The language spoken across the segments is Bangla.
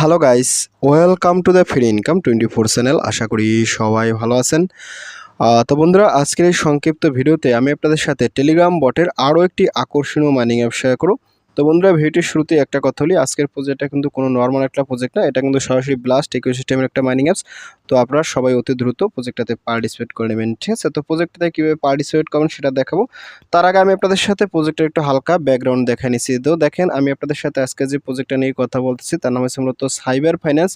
Hello guys welcome to the free income twenty four channel আশা করি সবাই ভালো আছেন। তো বন্ধুরা, আজকের এই সংক্ষিপ্ত ভিডিওতে আমি আপনাদের সাথে টেলিগ্রাম বটের আরও একটি আকর্ষণীয় মাইনিং অ্যাপ শেয়ার করব। তো বন্ধুরা, ভিডিওটির শুরুতে একটা কথা বলি। আজকের প্রজেক্টটা কিন্তু কোনো নর্মাল একটা প্রজেক্ট না, এটা কিন্তু সরাসরি ব্লাস্ট ইকোসিস্টেমের একটা মাইনিং অ্যাপস তো আপনারা সবাই অতি দ্রুত প্রজেক্টটাতে পার্টিসিপেট করে নেবেন, ঠিক আছে? তো প্রজেক্টটাতে কীভাবে পার্টিসিপেট করবেন সেটা দেখাবো। তার আগে আমি আপনাদের সাথে প্রজেক্টের একটু হালকা ব্যাকগ্রাউন্ড দেখা নিচ্ছি। তো দেখেন, আমি আপনাদের সাথে আজকে যে প্রজেক্টটা নিয়ে কথা বলতেছি, তার নাম হচ্ছে মূলত সাইবার ফাইন্যান্স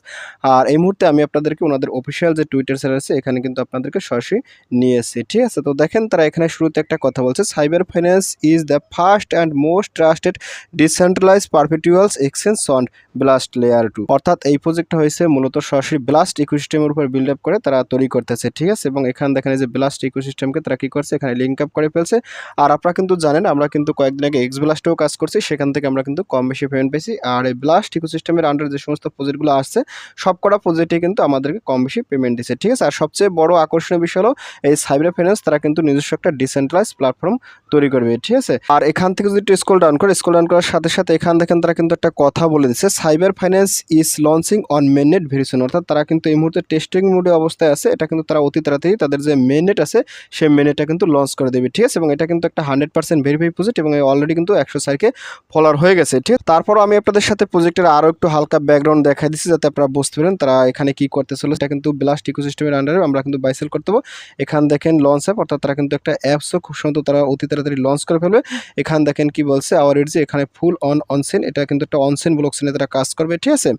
আর এই মুহূর্তে আমি আপনাদেরকে ওনাদের অফিসিয়াল যে টুইটার চ্যানেল আছে, এখানে কিন্তু আপনাদেরকে সরাসরি নিয়ে এসেছি, ঠিক আছে? তো দেখেন, তারা এখানে শুরুতে একটা কথা বলছে Cyber Finance is the first and most trusted decentralize perpetuals exchange on Blast layer two অর্থাৎ এই প্রজেক্টটা হয়েছে মূলত সরাসরি ব্লাস্ট ইকোসিস্টেমের উপর বিল্ড আপ করে তারা তৈরি করতেছে, ঠিক আছে? এবং এখানে দেখেন যে ব্লাস্ট ইকোসিস্টেমকে তারা কী করছে? এখানে লিঙ্ক আপ করে ফেলছে। আর আপনারা কিন্তু জানেন, আমরা কিন্তু কয়েকদিন আগে এক্স ব্লাস্টেও কাজ করছি, সেখান থেকে আমরা কিন্তু কম বেশি পেমেন্ট পেয়েছি। আর এই ব্লাস্ট ইকোসিস্টেমের আন্ডার যে সমস্ত প্রজেক্টগুলো আসছে, সব কটা প্রজেক্টে কিন্তু আমাদেরকে কম বেশি পেমেন্ট দিচ্ছে, ঠিক আছে? আর সবচেয়ে বড় আকর্ষণীয় বিষয় হলো, এই সাইবার ফাইন্যান্স তারা কিন্তু নিজস্ব একটা ডিসেন্ট্রালাইজ প্ল্যাটফর্ম তৈরি করবে, ঠিক আছে? আর এখান থেকে যদি একটু স্কোল ডাউন করে স্কোল ডাউন করার সাথে সাথে এখান দেখেন তারা কিন্তু একটা কথা বলে দিচ্ছে। Cyber Finance is launching on mainnet version অর্থাৎ তারা কিন্তু এই মুহূর্তে টেস্টিং মোডে অবস্থায় আছে। এটা কিন্তু তারা অতি তাড়াতাড়ি তাদের যে মেননেট আছে, সেই মেননেটটা কিন্তু লঞ্চ করে দেবে। ঠিক আছে? এবং এটা কিন্তু একটা হান্ড্রেড পার্সেন্ট ভেরিফাই প্রজেক্ট এবং অলরেডি কিন্তু একশো সাইকে ফলোয়ার হয়ে গেছে। ঠিক? তারপরও আমি আপনাদের সাথে প্রজেক্টের আরও একটু হালকা ব্যাকগ্রাউন্ড দেখা দিচ্ছি যাতে আপনারা বুঝতে পারেন তারা এখানে কি করতে চলে সেটা কিন্তু ব্লাস্ট ইকোসিস্টেমের আন্ডারে আমরা কিন্তু বাইসেল করতে পারব। এখান দেখেন লঞ্চ অ্যাপ অর্থাৎ তারা কিন্তু একটা অ্যাপসও খুব সুন্দর তারা অতি তাড়াতাড়ি লঞ্চ করে ফেলবে। এখান দেখেন কি বলছে আওয়ার যে এখানে ফুল অন অনসেন এটা কিন্তু একটা অনসেন ব্লক সেনে তারা কাজ করবে, ঠিক আছে?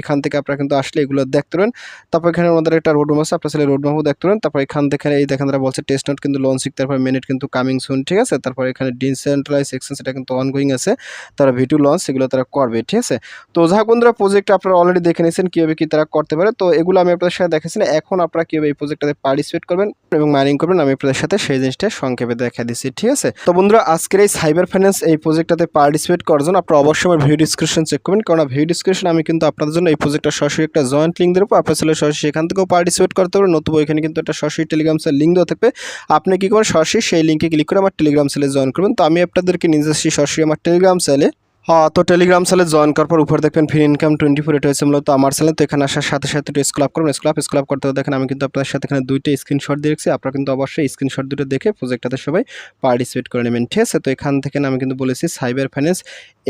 এখান থেকে আপনারা কিন্তু আসলে এগুলো দেখতে পারেন। তারপর এখানে আমাদের একটা রোড আছে, আপনার ছেলে রোড ম্যাপও দেখতে পারেন। তারপর এখান থেকে এই দেখেন তারা বলছে টেস্ট নোট কিন্তু লঞ্চ তারপর মিনিট কিন্তু কামিং সুন ঠিক আছে? তারপর এখানে ডিসেন্ট্রালাইজ এক্সচেঞ্জ এটা কিন্তু অনগোয়িং আছে। তারা ভিডিও লঞ্চ সেগুলো তারা করবে, ঠিক আছে? তো যাই হোক বন্ধুরা প্রজেক্ট আপনারা অলরেডি দেখে নিয়েছেন, কীভাবে কি তারা করতে পারে। তো এগুলো আমি আপনাদের সাথে দেখেছি না। এখন আপনারা কীভাবে এই প্রজেক্টটাতে পার্টিসিপেট করবেন এবং মাইনিং করবেন, আমি আপনাদের সাথে সেই জিনিসটা সংক্ষেপে দেখা দিচ্ছি, ঠিক আছে? তো বন্ধুরা, আজকের এই সাইবার ফাইন্যান্স এই প্রজেক্টটাতে পার্টিসিপেট করার জন্য আপনারা অবশ্যই আমার ভিডিও ডিসক্রিপশন চেক করবেন। কারণ ভিডিও ডিসক্রিপশন আমি কিন্তু আপনাদের জন্য এই প্রজেক্টটা সরাসরি একটা জয়েন্ট লিঙ্ক দেবো। আপনার ছেলে সরাসরি সেখান থেকেও পার্টিসিপেট করতে পারবেন নতুবা এখানে কিন্তু একটা সরাসরি টেলিগ্রাম সেল লিঙ্ক দেওয়া থাকবে। আপনি কী করবেন সরাসরি সেই লিঙ্কে ক্লিক করে আমার টেলিগ্রাম সেলে জয়েন করবেন। তো আমি আপনাদেরকে নিজে সরাসরি আমার টেলিগ্রাম সেলে হ্যাঁ তো টেলিগ্রাম সেলে জয়েন করার পর উপরে দেখবেন ফ্রি ইনকাম টোয়েন্টি ফোর এটা হচ্ছে মূলত আমার চ্যানেল তো এখানে আসার সাথে সাথে একটু স্কুল স্ক্লাব করবেন। স্ক্লাব স্ক্লাব করতে হবে দেখেন আমি কিন্তু আপনাদের সাথে এখানে দুইটা স্ক্রিনশট দিয়ে রেখেছি। আপনারা কিন্তু অবশ্যই স্ক্রিনশট দুটো দেখে প্রজেক্টটাতে সবাই পার্টিসিপেট করে নেবেন। ঠিক আছে? তো এখান থেকে আমি কিন্তু বলেছি Cyber Finance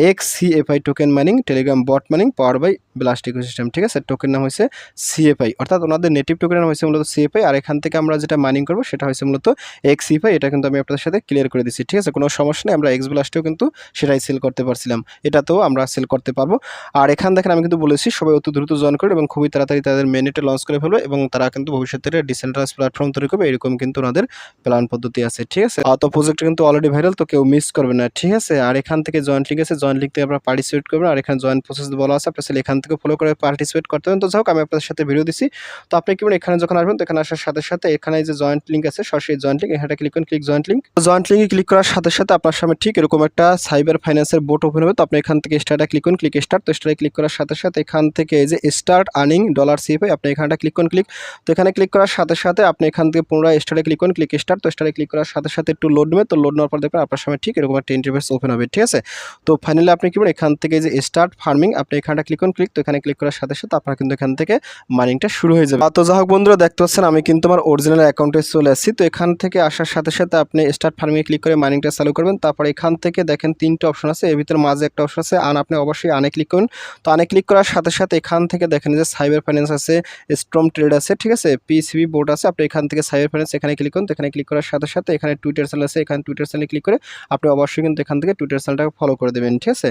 X CFI token mining Telegram bot mining power by Blast ecosystem ঠিক আছে? টোকেন নাম হয়েছে সিএফআই অর্থাৎ ওনাদের নেটিভ টোকেন নাম হয়েছে মূলত সিএফআই আর এখান থেকে আমরা যেটা মাইনিং করব সেটা হয়েছে মূলত এক্স সিএফআই এটা কিন্তু আমি আপনাদের সাথে ক্লিয়ার করে দিচ্ছি। ঠিক আছে? কোনো সমস্যা নেই। আমরা এক্স ব্লাস্টেও কিন্তু সেটাই সেল করতে পারছিলাম। এটাতেও আমরা সেল করতে পারব। আর এখান দেখেন আমি কিন্তু বলেছি, সবাই অত দ্রুত জয়েন করে এবং খুবই তাড়াতাড়ি তাদের মেনেটে লঞ্চ করে ফেলবে এবং তারা কিন্তু ভবিষ্যতে ডিসেন্ট্রালাইজ প্ল্যাটফর্ম তৈরি করবে। এরকম কিন্তু ওনাদের প্ল্যান পদ্ধতি আছে, ঠিক আছে? তো প্রজেক্ট কিন্তু অলরেডি ভাইরাল তো কেউ মিস করবে না, ঠিক আছে? আর এখান থেকে জয়েন্ট লিঙ্ক আছে জয়েন্ট লিঙ্ক থেকে আপনারা পার্টিসিপেট করবেন। আর এখানে জয়েন্ট প্রসেস বলা আছে, আপনার এখান থেকে ফলো করে পার্টিসিপেট করতে হবে তো যাই হোক, আমি আপনাদের সাথে ভিডিও দিচ্ছি তো আপনি কি এখানে যখন আসবেন, তো এখানে আসার সাথে সাথে এখানে যে জয়েন্ট লিঙ্ক আছে, সরাসরি জয়েন্ট লিঙ্ক এখানে ক্লিক করুন ক্লিক জয়েন্ট লিঙ্ক জয়েন্ট লিঙ্কে ক্লিক করার সাথে সাথে আপনার সামনে ঠিক এরকম একটা সাইবার ফাইন্যান্সের বোট ওপেন হবে। তো আপনি এখান থেকে স্টার্টে ক্লিক করুন ক্লিক স্টার্ট তো স্টার্টে ক্লিক করার সাথে সাথে এখান থেকে এই যে স্টার্ট আর্নিং ডলার সিএফআই আপনি এখানটা ক্লিক করুন ক্লিক তো এখানে ক্লিক করার সাথে সাথে আপনি এখান থেকে পুনরায় স্টার্টে ক্লিক করুন ক্লিক স্টার্ট তো স্টার্টে ক্লিক করার সাথে সাথে একটু লোড নেবে তো লোড নেওয়ার পর দেখবেন আপনার সামনে ঠিক এরকম একটা ইন্টারভেস ওপেন হবে, ঠিক আছে? তো ফাইনালি আপনি কি বলেন এখান থেকে যে স্টার্ট ফার্মিং আপনি এখানটা ক্লিক করুন ক্লিক তো এখানে ক্লিক করার সাথে সাথে আপনার কিন্তু এখান থেকে মাইনিংটা শুরু হয়ে যাবে। তো যাই হোক বন্ধুরা, দেখতে পাচ্ছেন আমি কিন্তু আমার অরিজিনাল অ্যাকাউন্টে চলে আসছি, তো এখান থেকে আসার সাথে সাথে আপনি স্টার্ট ফার্মিংয়ে ক্লিক করে মাইনিংটা চালু করবেন, তারপর এখান থেকে দেখেন তিনটে অপশন আছে, এর ভিতরে মাঝে একটা অপশন আছে আন আপনি অবশ্যই আনে ক্লিক করুন। তো আনে ক্লিক করার সাথে সাথে এখান থেকে দেখেন যে সাইবার ফাইন্যান্স আছে স্ট্রম ট্রেড আছে, ঠিক আছে? পিসিবি বোর্ড আছে, আপনি এখান থেকে সাইবার ফাইন্যান্স এখানে ক্লিক করুন। এখানে ক্লিক করার সাথে সাথে এখানে টুইটার চ্যানেল আছে, এখানে টুইটার চ্যানেলে ক্লিক করে আপনি অবশ্যই কিন্তু এখান থেকে টুইটার চ্যানেলটাকে ফলো করে দেবেন, ঠিক আছে?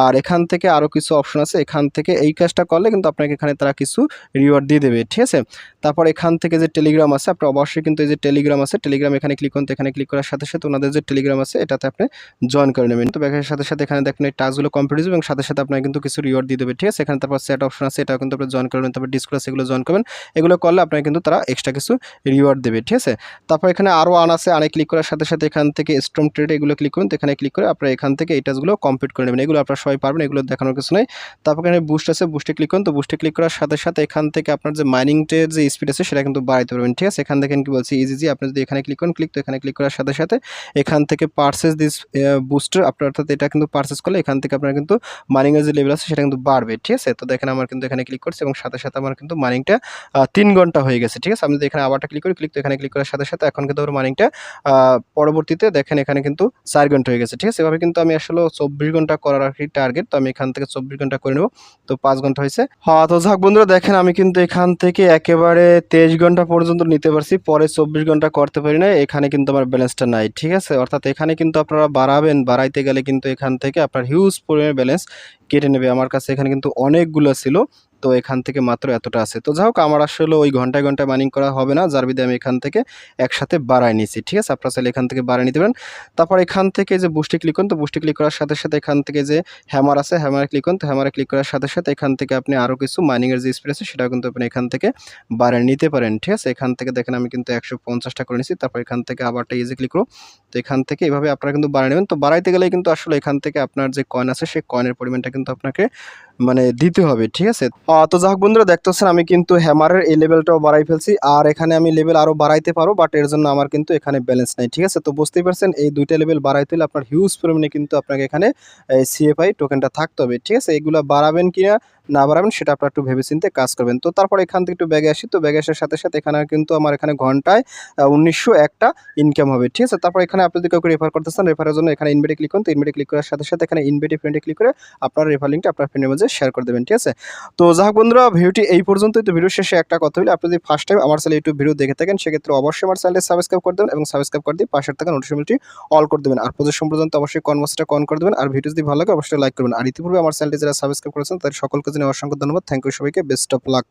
আর এখান থেকে আরও কিছু অপশন আছে, এখান থেকে এই কাজটা করলে কিন্তু আপনাকে এখানে তারা কিছু রিওয়ার্ড দিয়ে দেবে, ঠিক আছে? তারপর এখান থেকে যে টেলিগ্রাম আছে, আপনি অবশ্যই কিন্তু এই যে টেলিগ্রাম আছে টেলিগ্রাম এখানে ক্লিক করুন। এখানে ক্লিক করার সাথে সাথে ওনাদের যে টেলিগ্রাম আছে, এটাতে আপনি জয়েন করে নেবেন। তো ব্যাকের সাথে সাথে এখানে দেখেন এই টাস্কগুলো কমপ্লিট হবে এবং সাথে সাথে আপনাকে কিন্তু কিছু রিওয়ার্ড দিয়ে দেবে, ঠিক আছে? এখানে তারপর সেট অপশন আছে, এটাও কিন্তু আপনি জয়েন করবেন, তারপর ডিসক্লাস এগুলো জয়েন করবেন। এগুলো করলে আপনাকে কিন্তু তারা এক্সট্রা কিছু রিওয়ার্ড দেবে, ঠিক আছে? তারপর এখানে আরও আন আছে আনে ক্লিক করার সাথে সাথে এখান থেকে স্ট্রম ট্রেড এগুলো ক্লিক করুন, তো এখানে ক্লিক করে আপনারা এখান থেকে এই টাস্কগুলো কমপ্লিট করে নেবেন। এগুলো আপনারা সবাই পারবেন, এগুলো দেখানোর কিছু নেই। তারপর এখানে বুস্ট আছে বুস্টে ক্লিক করুন, তো বুস্টে ক্লিক করার সাথে সাথে এখান থেকে আপনার যে মাইনিংটের যে স্পিড আছে, সেটা কিন্তু বাড়াইতে পারবেন, ঠিক আছে? এখান থেকে কি বলছি? ইজি জি আপনি যদি এখানে ক্লিক করুন ক্লিক তো এখানে ক্লিক করার সাথে সাথে এখান থেকে পার্সেস দিস বুস্টার আপনার অর্থাৎ এটা কিন্তু পার্সেস করলে এখান থেকে আপনার কিন্তু মানিংয়ের যে লেভেল আছে সেটা কিন্তু বাড়বে, ঠিক আছে? তো দেখেন আমার কিন্তু এখানে ক্লিক করছে এবং সাথে সাথে আমার কিন্তু মানিংটা তিন ঘণ্টা হয়ে গেছে, ঠিক আছে? আমি এখানে আবারটা ক্লিক করি ক্লিক তো এখানে ক্লিক করার সাথে সাথে এখন কিন্তু আমার মানিংটা পরবর্তীতে দেখেন এখানে কিন্তু চার ঘণ্টা হয়ে গেছে, ঠিক আছে? এভাবে কিন্তু আমি আসলে চব্বিশ ঘণ্টা করার আর কি টার্গেট তো আমি এখান থেকে চব্বিশ ঘণ্টা করে নেব। তো পাঁচ ঘণ্টা হয়েছে। হ্যাঁ তো যাক বন্ধুরা, দেখেন আমি কিন্তু এখান থেকে একেবারে তেইশ ঘণ্টা পর্যন্ত নিতে পারছি, পরে চব্বিশ ঘণ্টা করতে পারি না এখানে কিন্তু আমার ব্যালেন্সটা নাই, ঠিক আছে? অর্থাৎ এখানে কিন্তু আপনারা বাড়াবেন, বাড়াইতে গেলে কিন্তু এখান থেকে আপনার হিউজ পরিমাণে ব্যালেন্স কেটে নেবে। আমার কাছে এখানে কিন্তু অনেকগুলো ছিল। তো এখান থেকে মাত্র এতটা আছে তো যাই হোক আমার আসলে ওই ঘন্টায় ঘন্টায় মাইনিং করা হবে না যার বিধে আমি এখান থেকে একসাথে বাড়াই নিয়েছি ঠিক আছে আপনারা চাইলে এখান থেকে বাড়াই নিতে পারেন তারপর এখান থেকে যে বুস্টে ক্লিক করুন তো বুস্টে ক্লিক করার সাথে সাথে এখান থেকে যে হ্যামার আছে হ্যামারে ক্লিক করুন তো হ্যামারে ক্লিক করার সাথে সাথে এখান থেকে আপনি আরও কিছু মাইনিংয়ের যে স্প্রে আছে সেটাও কিন্তু আপনি এখান থেকে বাড়ায় নিতে পারেন ঠিক আছে এখান থেকে দেখেন আমি কিন্তু একশো পঞ্চাশটা করে নিয়েছি তারপর এখান থেকে আবারটা ইজি ক্লিক করো তো এখান থেকে এভাবে আপনারা কিন্তু বাড়ায় নেবেন তো বাড়াইতে গেলে কিন্তু আসলে এখান থেকে আপনার যে কয়েন আছে সেই কয়েনের পরিমাণটা কিন্তু আপনাকে মানে দিতে হবে, ঠিক আছে? তো যাই হোক বন্ধুরা, দেখতেছেন আমি কিন্তু হ্যামারের এই লেভেলটাও বাড়াই ফেলছি। আর এখানে আমি লেভেল আরও বাড়াইতে পারো বাট এর জন্য আমার কিন্তু এখানে ব্যালেন্স নেই, ঠিক আছে? তো বুঝতেই পারছেন, এই দুইটা লেভেল বাড়াইতে হলে আপনার হিউজ পরিমাণে কিন্তু আপনাকে এখানে সিএফআই টোকেনটা থাকতে হবে, ঠিক আছে? এগুলো বাড়াবেন কিনা না বাড়াবেন, সেটা আপনার একটু ভেবেচিন্তে কাজ করবেন। তো তারপর এখান থেকে একটু ব্যাগে আসি। তো ব্যাগে আসার সাথে সাথে এখানে কিন্তু আমার এখানে ঘন্টায় উনিশশো একটা ইনকাম হবে, ঠিক আছে? তারপর এখানে আপনি যদি কাউকে রেফার করতে চান রেফারের জন্য এখানে ইনভেটে ক্লিক করুন। তো ইনভেটে ক্লিক করার সাথে সাথে এখানে ইনভেটে ফ্রেন্ডে ক্লিক করে আপনার রেফার লিঙ্কটা আপনার ফ্রেন্ডের মধ্যে শেয়ার করে দেবেন, ঠিক আছে? তো যাই হোক বন্ধুরা, ভিডিওটি এই পর্যন্তই। তো ভিডিও শেষে একটা কথা হলে আপনি যদি ফার্স্ট টাইম আমার চ্যানেল ইউটিউব ভিডিও দেখে থাকেন, সেক্ষেত্রে অবশ্যই আমার চ্যানেলে সাবস্ক্রাইব করে দেবেন এবং সাবস্ক্রাইব করে দিয়ে পাশের থাকা নোটিফিকেশনটি অল করে দেবেন। আর পর্যন্ত পর্যন্ত অবশ্যই কনভার্সটা কন করে দেবেন। আর ভিডিও যদি ভালো লাগে, অবশ্যই লাইক করবেন। আর ইতিপূর্বে আমার চ্যানেলটি যারা সাবস্ক্রাইব করেছেন, তাদের সকলকে জানিয়ে অসংখ্য ধন্যবাদ। থ্যাংক ইউ সবাইকে। Best of luck